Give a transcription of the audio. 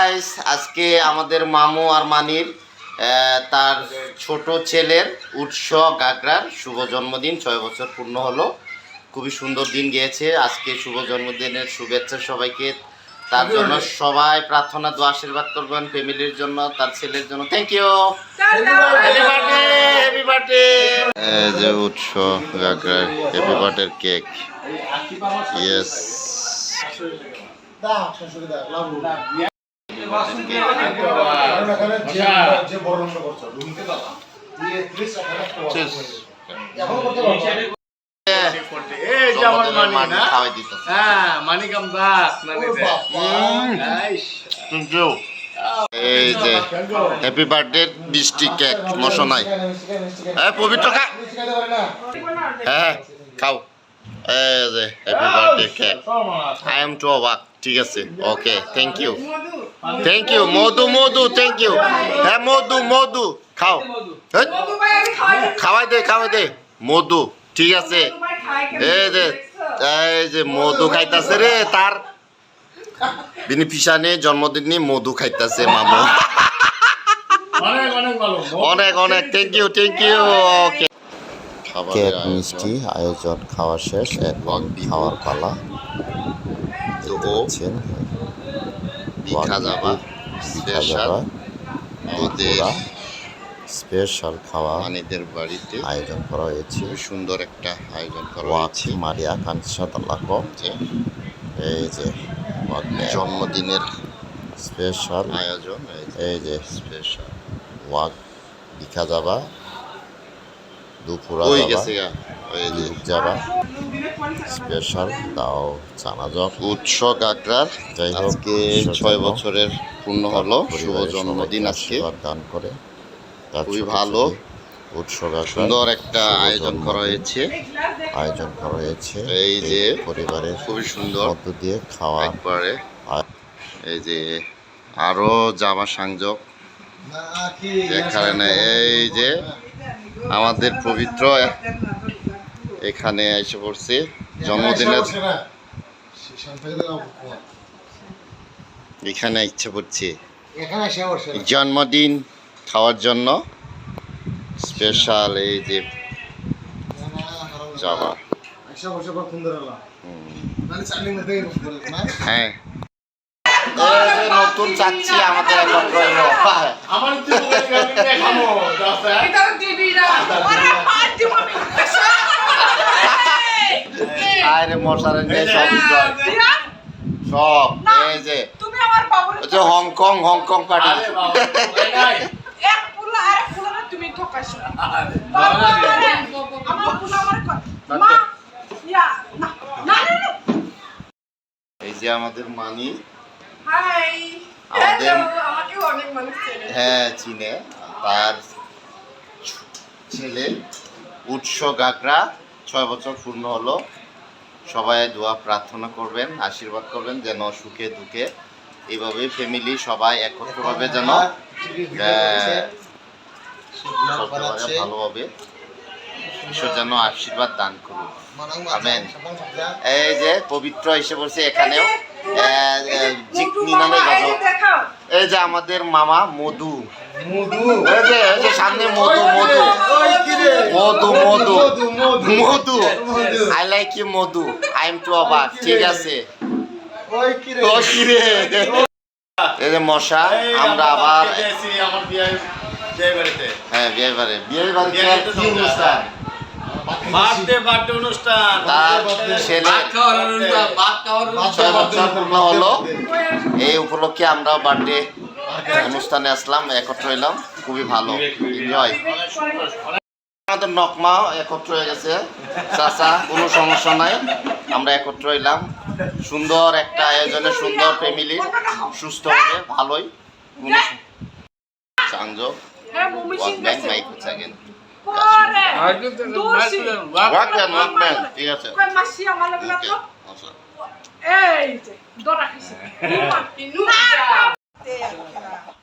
Guys আজকে আমাদের মামু আর মানির তার ছোট ছেলের উৎস গাগরার শুভ জন্মদিন। ছয় বছর পূর্ণ হলো। খুবই সুন্দর দিন গিয়েছে। আজকে শুভ জন্মদিনের শুভেচ্ছা সবাইকে। তার জন্য সবাই প্রার্থনা দু আশীর্বাদ করবেন ফ্যামিলির জন্য তার ছেলের জন্য। থ্যাংক ইউ হ্যাপি বার্থডে যে উৎস গাগরার হ্যাপি বার্থডে কেক ইয়েস এই যে হ্যাঁ এই যে হ্যাপি বার্থডে মিষ্টি কেক মশনাই এই পবিত্র খা হ্যাঁ খাও। এই যে happy birthday cake I am too অবাক ঠিক আছে okay thank you thank you Madhu Madhu thank you হ্যাঁ মধু মধু খাও। হেৎ, খাওয়াই দে খাওয়াই দে। মধু ঠিক আছে। এই যে এই যে মধু খাইতাছে রে তার বিনি পিসানে জন্মদিন নিয়ে মধু খাইতাছে মামু। অনেক অনেক thank you thank you okay cake মিষ্টি আয়োজন খাওয়া শেষ এখন খাওয়ার পালা। ও যাবা স্পেশাল খাওয়া মানিদের বাড়িতে। আয়োজন করা হয়েছে। সুন্দর একটা আয়োজন করা হয়েছে। মারিয়া কাঞ্চা তালাক যে এই যে জন্মদিনের স্পেশাল। আয়োজন এই যে স্পেশাল। ওয়াক পিঠা যাবা দুপুরা যাবা যাবা স্পেশাল দাও চানা জগ উৎস কাকরার যাই হোক, ছয় বছরের পূর্ণ হলো শুভ জন্মদিন আজকে। দান করে খুবই ভালো। উৎসব সুন্দর একটা আয়োজন করা হয়েছে। আয়োজন করা হয়েছে এই যে পরিবারের খুবই সুন্দর। মধ্য দিয়ে খাওয়া। একবারে। আর এই যে আরও জামা সংযোগ। এখানে এই যে আমাদের পবিত্র এখানে এসে পড়ছে। জন্মদিনের এখানে ইচ্ছে পড়ছে। জন্মদিন খাওয়ার জন্য স্পেশাল এই যে জামা হ্যাঁ। নতুন চাচ্ছি আমাদের আমার মশারে নিয়ে সব। সব এই যে। তুমি আমার বাবুর ওই যে হংকং হংকং পার্টি। আরে বাবা এই এক পুলা আরেক পুলা না তুমি ঠকাইছো। আরে বাবা আরে, আমার পুলা আমার কর মা ইয়া না না না না। এই যে আমাদের মানি। হাই। আমাদের- আমাকে অনেক মানুষ চেনে। হ্যাঁ চিনে। তার ছেলে উৎস গাগরা ছয় বছর পূর্ণ হলো। সবাই দোয়া প্রার্থনা করবেন আশীর্বাদ করবেন যেন সুখে দুঃখে এইভাবে ফ্যামিলি সবাই একত্রভাবে যেন ভালোভাবে ঈশ্বর যেন আশীর্বাদ দান করুন আমেন। এই যে পবিত্র এসে বলছে এখানেও। এই যে আমাদের মামা মধু। সামনে Madhu Madhu. Madhu Madhu Madhu I like you Madhu. I am too অবাক ঠিক আছে। এই যে মশা আমরা আবার হ্যাঁ বিয়ে বাড়ি। বিয়ে বাড়িতে কি অনুষ্ঠান? এই উপলক্ষে আমরা বার্থডে অনুষ্ঠানে আসলাম একত্র হইলাম। খুবই ভালো। এনজয় আমাদের নকমা একত্র হয়ে গেছে। চাচা কোনো সমস্যা নাই। আমরা একত্র হইলাম। সুন্দর একটা আয়োজনে সুন্দর ফ্যামিলি সুস্থ হবে ভালোই। সংযোগ হ্যাঁ মাইক হচ্ছে আগেন ঠিক আছে। এই যে। ってやるから。